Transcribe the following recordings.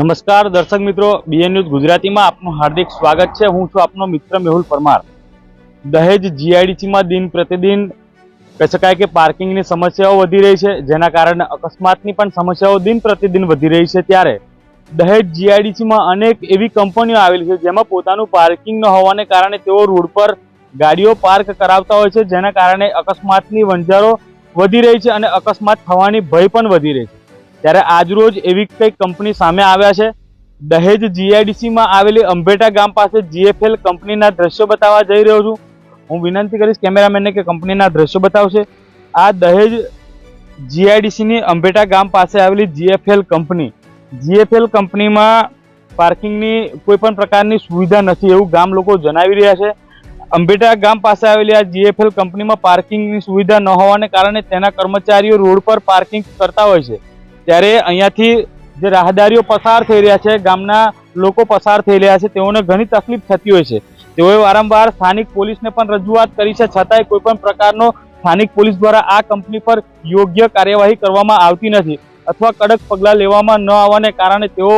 નમસ્કાર દર્શક મિત્રો બીએન ન્યૂઝ ગુજરાતીમાં આપનું હાર્દિક સ્વાગત છે. હું છું આપનો મિત્ર મેહુલ પરમાર. દહેજ જીઆઈડીસીમાં દિન પ્રતિદિન કહી શકાય કે પાર્કિંગની સમસ્યાઓ વધી રહી છે, જેના કારણે અકસ્માતની પણ સમસ્યાઓ દિન પ્રતિદિન વધી રહી છે ત્યારે દહેજ જીઆઈડીસીમાં અનેક એવી કંપનીઓ આવેલી છે, જેમાં પોતાનું પાર્કિંગ ન હોવાને કારણે તેઓ રોડ પર ગાડીઓ પાર્ક કરાવતા હોય છે, જેના કારણે અકસ્માતની વંજારો વધી રહી છે અને અકસ્માત થવાની ભય પણ વધી રહી છે. ત્યારે આજરોજ એવી કંઈક કંપની સામે આવ્યા છે. દહેજ જીઆઈડીસીમાં આવેલી અંબેટા ગામ પાસે જીએફએલ કંપનીના દ્રશ્યો બતાવવા જઈ રહ્યો છું. હું વિનંતી કરીશ કેમેરામેનને કે કંપનીના દ્રશ્યો બતાવશે. આ દહેજ જીઆઈડીસીની અંબેટા ગામ પાસે આવેલી જીએફએલ કંપની. જીએફએલ કંપનીમાં પાર્કિંગની કોઈ પણ પ્રકારની સુવિધા નથી એવું ગામ લોકો જણાવી રહ્યા છે. અંબેટા ગામ પાસે આવેલી આ જીએફએલ કંપનીમાં પાર્કિંગની સુવિધા ન હોવાને કારણે તેના કર્મચારીઓ રોડ પર પાર્કિંગ કરતા હોય છે. ત્યારે અહીંયાથી જે રાહદારીઓ પસાર થઈ રહ્યા છે, ગામના લોકો પસાર થઈ રહ્યા છે, તેઓને ઘણી તકલીફ થતી હોય છે. તેઓએ વારંવાર સ્થાનિક પોલીસને પણ રજૂઆત કરી છે, છતાંય કોઈ પણ પ્રકારનો સ્થાનિક પોલીસ દ્વારા આ કંપની પર યોગ્ય કાર્યવાહી કરવામાં આવતી નથી અથવા કડક પગલાં લેવામાં ન આવવાને કારણે તેઓ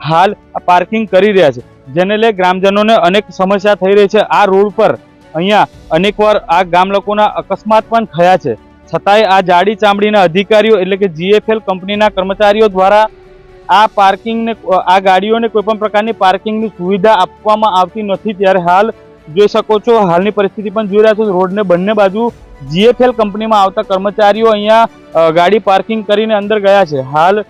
હાલ પાર્કિંગ કરી રહ્યા છે. જેને લઈ ગ્રામજનોને અનેક સમસ્યા થઈ રહી છે. આ રોડ પર અહીંયા અનેકવાર આ ગામ લોકોના અકસ્માત પણ થયા છે. છતાંય આ જાડી ચામડીના અધિકારીઓ એટલે કે જીએફએલ કંપનીના કર્મચારીઓ દ્વારા આ પાર્કિંગને, આ ગાડીઓને કોઈ પણ પ્રકારની પાર્કિંગની સુવિધા આપવામાં આવતી નથી. ત્યારે હાલ જોઈ શકો છો, હાલની પરિસ્થિતિ પણ જોઈ રહ્યા છો. રોડને બંને બાજુ જીએફએલ કંપનીમાં આવતા કર્મચારીઓ અહીંયા ગાડી પાર્કિંગ કરીને અંદર ગયા છે. હાલ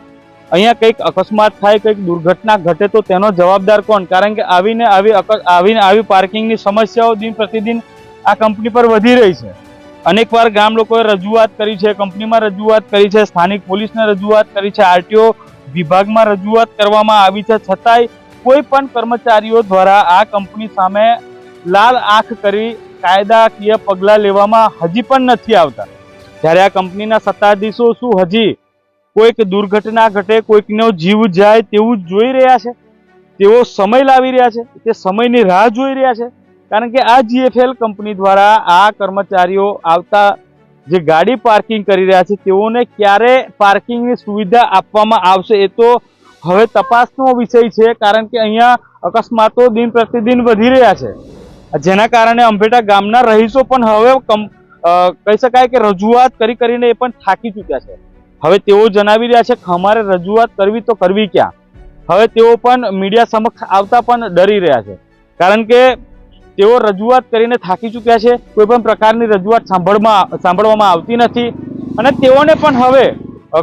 અહીંયા કંઈક અકસ્માત થાય, કંઈક દુર્ઘટના ઘટે તો તેનો જવાબદાર કોણ? કારણ કે આવીને આવી આવીને આવી પાર્કિંગની સમસ્યાઓ દિન પ્રતિદિન આ કંપની પર વધી રહી છે. અનેકવાર ગામ લોકોએ રજૂઆત કરી છે, કંપનીમાં રજૂઆત કરી છે, સ્થાનિક પોલીસને રજૂઆત કરી છે, આરટીઓ વિભાગમાં રજૂઆત કરવામાં આવી છે. છતાંય કોઈ પણ કર્મચારીઓ દ્વારા આ કંપની સામે લાલ આંખ કરી કાયદાકીય પગલાં લેવામાં હજી પણ નથી આવતા. જ્યારે આ કંપનીના સત્તાધીશો શું હજી કોઈક દુર્ઘટના ઘટે, કોઈકનો જીવ જાય તેવું જોઈ રહ્યા છે? તેઓ સમય લાવી રહ્યા છે? તે સમયની રાહ જોઈ રહ્યા છે? કારણ કે આ જીએફએલ કંપની દ્વારા આ કર્મચારીઓ આવતા જે ગાડી પાર્કિંગ કરી રહ્યા છે, તેઓને ક્યારે પાર્કિંગની સુવિધા આપવામાં આવશે એ તો હવે તપાસનો વિષય છે, કારણ કે અહીંયા અકસ્માતો દિન પ્રતિદિન વધી રહ્યા છે. જેના કારણે અંભેટા ગામના રહીશો પણ હવે કહી શકાય કે રજૂઆત કરી કરીને એ પણ થાકી ચૂક્યા છે. હવે તેઓ જણાવી રહ્યા છે કે અમારે રજૂઆત કરવી તો કરવી ક્યાં? હવે તેઓ પણ મીડિયા સમક્ષ આવતા પણ ડરી રહ્યા છે. કારણ કે તેઓ રજૂઆત કરીને થાકી ચૂક્યા છે. કોઈ પણ પ્રકારની રજૂઆત સાંભળમાં, સાંભળવામાં આવતી નથી. અને તેઓને પણ હવે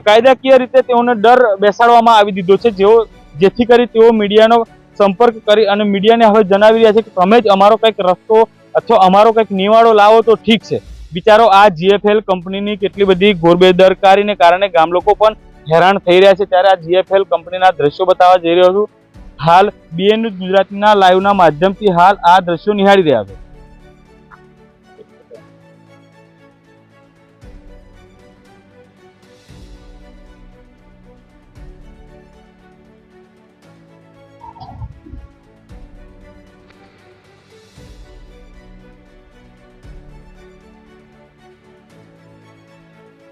કાયદાકીય રીતે તેઓને ડર બેસાડવામાં આવી દીધો છે. જેઓ, જેથી કરી તેઓ મીડિયાનો સંપર્ક કરી અને મીડિયાને હવે જણાવી રહ્યા છે કે તમે જ અમારો કંઈક રસ્તો અથવા અમારો કંઈક નિવાડો લાવો તો ઠીક છે. બિચારો આ જીએફએલ કંપનીની કેટલી બધી ગોરબેદરકારીને કારણે ગામ લોકો પણ હેરાન થઈ રહ્યા છે. ત્યારે આ જીએફએલ કંપનીના દ્રશ્યો બતાવવા જઈ રહ્યો છું. હાલ બીએન ગુજરાતીના લાઈવના માધ્યમથી હાલ આ દ્રશ્યો નિહાળી રહ્યા છે.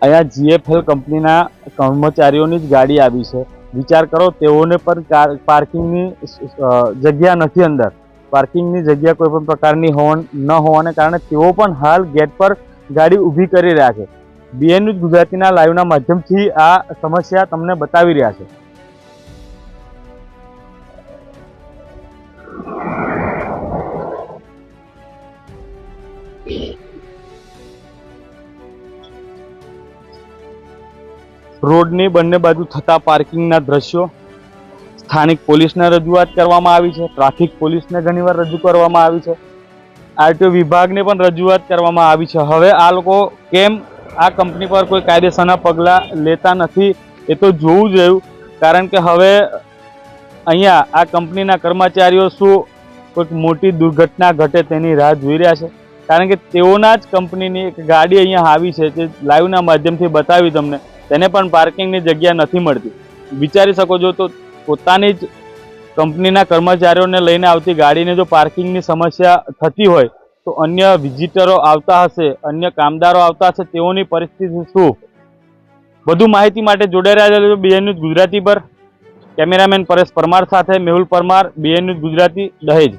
અહીંયા જીએફએલ કંપનીના કર્મચારીઓની જ ગાડી આવી છે. વિચાર કરો, તેઓને પણ પાર્કિંગની જગ્યા નથી અંદર. પાર્કિંગની જગ્યા કોઈ પણ પ્રકારની હોવા ન હોવાને કારણે તેઓ પણ હાલ ગેટ પર ગાડી ઊભી કરી રહ્યા છે. બીએન ગુજરાતીના લાઈવના માધ્યમથી આ સમસ્યા તમને બતાવી રહ્યા છે. રોડની બંને બાજુ થતા પાર્કિંગના દ્રશ્યો, સ્થાનિક પોલીસને રજૂઆત કરવામાં આવી છે, ટ્રાફિક પોલીસને ઘણીવાર રજૂ કરવામાં આવી છે. આરટીઓ વિભાગને પણ રજૂઆત કરવામાં આવી છે. હવે આ લોકો કેમ આ કંપની પર કોઈ કાયદેસરના પગલાં લેતા નથી, એ તો જોવું જ રહ્યું. કારણ કે હવે અહીંયા આ કંપનીના કર્મચારીઓ શું કોઈક મોટી દુર્ઘટના ઘટે તેની રાહ જોઈ રહ્યા છે. કારણ કે તેઓના જ કંપનીની એક ગાડી અહીંયા આવી છે, જે લાઈવના માધ્યમથી બતાવી તમને. તેને પણ પાર્કિંગની જગ્યા નથી મળતી. વિચારી શકો છો તો પોતાની જ કંપનીના કર્મચારીઓને લઈને આવતી ગાડીને જો પાર્કિંગની સમસ્યા થતી હોય, તો અન્ય વિઝિટરો આવતા હશે, અન્ય કામદારો આવતા હશે, તેઓની પરિસ્થિતિ શું? વધુ માહિતી માટે જોડાઈ રહ્યા છો બીએન ન્યૂઝ ગુજરાતી પર. કેમેરામેન પરેશ પરમાર સાથે મેહુલ પરમાર, બીએન ન્યૂઝ ગુજરાતી, દહેજ.